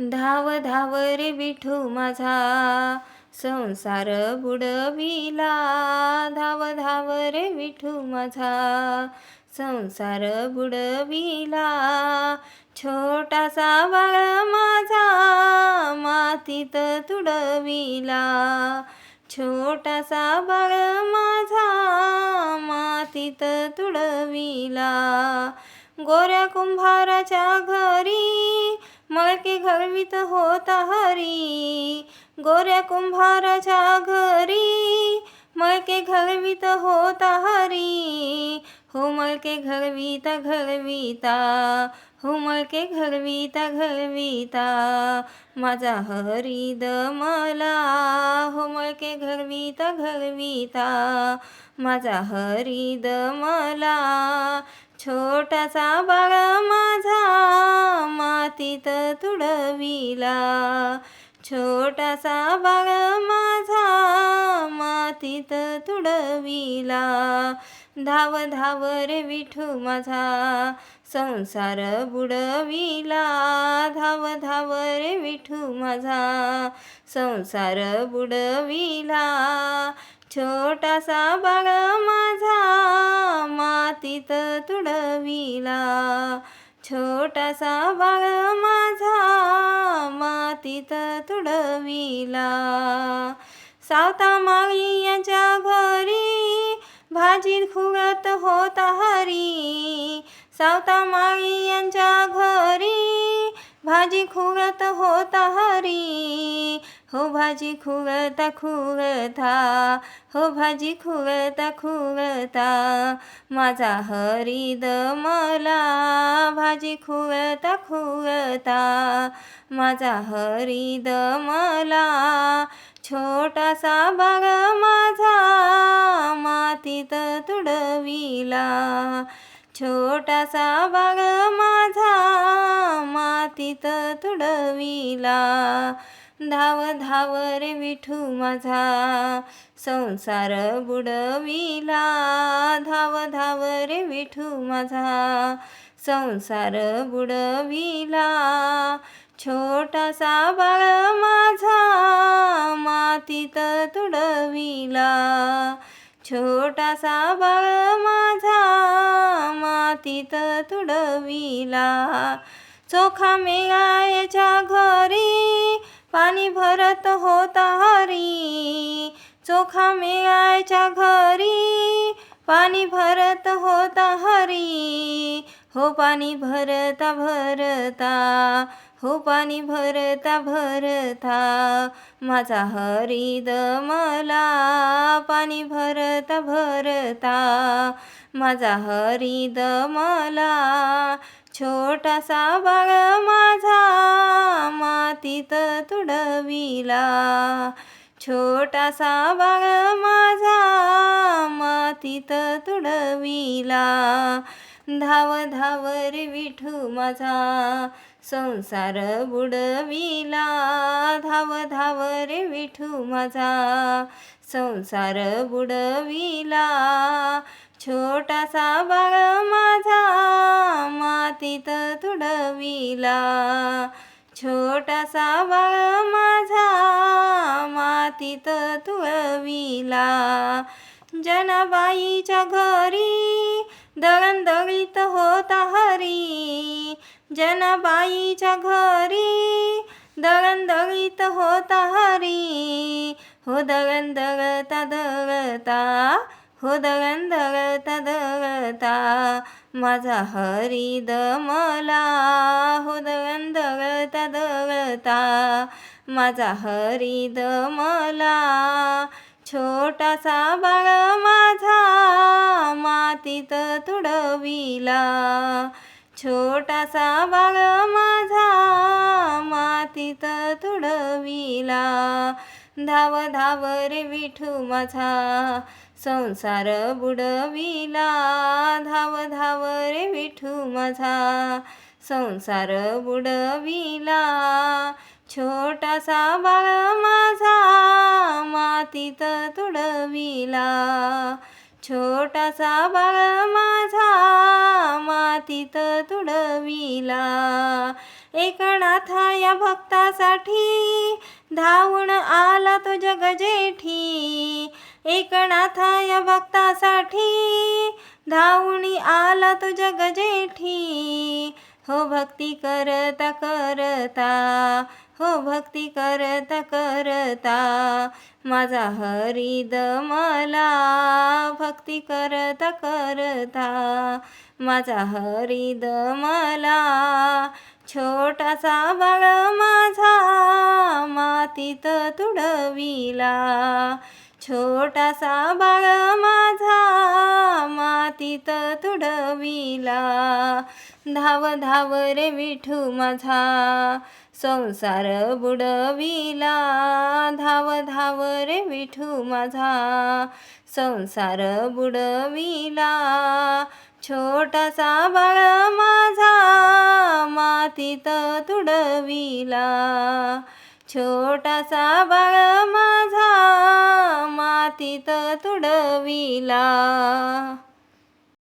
धाव धाव रे विठू माझा संसार बुडविला. धाव धाव रे विठू माझा संसार बुडविला. छोटासा बाळ माझा मातीत तुडविला. छोटासा बाळ माझा मातीत तुडविला. गोऱ्या कुंभाराच्या घरी मळके घडवीत होता हरी गोऱ्या कुंभाराच्या घरी मळके घडवीत होता हरी हो मळके घडवीता घडवीता हो मळके घडवीता घडवीता माझा हरी दमला हो मळके घडवीता घडवीता माझा हरी दमला छोटासा बाळा माझा मातीत छोटासा बाग माझा मातीत तुडविला. धाव धाव रे विठू माझा संसार बुडविला. धाव धाव रे विठू माझा संसार बुडविला. छोटासा बाग माझा मातीत तुडविला. छोटासा बाळ माझा मातीत तुडविला. सावता माळी यांच्या घरी भाजी खुगत होता हरी. सावता माळी यांच्या घरी भाजी खुगत होता हरी. हो भाजी खुवता खुवता. हो भाजी खुवता खुवता. माझा हरिद मला. भाजी खुवता खुवता. माझा हरिद मला. छोटासा बाग माझा. मातीत तुडविला. छोटासा बाग माझा. मातीत तुडविला. धाव धाव रे विठू माझा. संसार बुडविला. धाव धाव रे विठू माझा. संसार बुडविला. छोटासा बाळ माझा. मातीत तुडविला. छोटासा बाळ माझा. मातीत तुडविला. चोखा मेळायच्या घरी पाणी भरत होता हरी. चोखा मेळायच्या घरी. पाणी भरत होता हरी. हो पाणी भरता भरता. हो पाणी भरता भरता. माझा हरी दमला. पाणी भरता भरता. माझा हरी दमला. छोटासा बाळ माझा मातीत तुडविला. छोटासा बाळ माझा मातीत तुडविला. धाव धाव रे विठू माझा संसार बुडविला. धाव धाव रे विठू माझा संसार बुडविला. छोटासा बाळ तुडविला छोटासा बाळा माझा मातीत तुळविला. जनाबाईच्या घरी दळणदळीत होता हरी. जनाबाईच्या घरी दळणदळीत होता हरी. हो दळण दळता दळता हो दळण दळता दळता. माझा हरी दमला हो दळण दगळता. दगळता माझा हरी दमला छोटासा बाळ माझा मातीत तुडविला. छोटासा बाळ माझा मातीत तुडविला. धाव धाव रे विठू माझा संसार बुडविला धाव धाव रे विठू माझा. संसार बुडविला छोटासा बाळ माझा मातीत तुडविला. छोटासा बाळ माझा मातीत तुडविला. एकनाथा या भक्तासाठी धावून आला तो जगजेठी. एकनाथा या भक्तासाठी धावणी आला तुझ्या गजेठी. हो भक्ती करता करता हो भक्ती करता करता माझा हरिद मला भक्ती करता करता माझा हरिद मला छोटासा बाळ माझा मातीत तुडविला. छोटासा बाळ माझा मातीत तुडविला. धाव धाव रे विठू माझा संसार बुडविला. धाव धाव रे विठू माझा संसार बुडविला. छोटासा बाळ माझा मातीत तुडविला. छोटासा बाळ माझा मातीत तुडविला.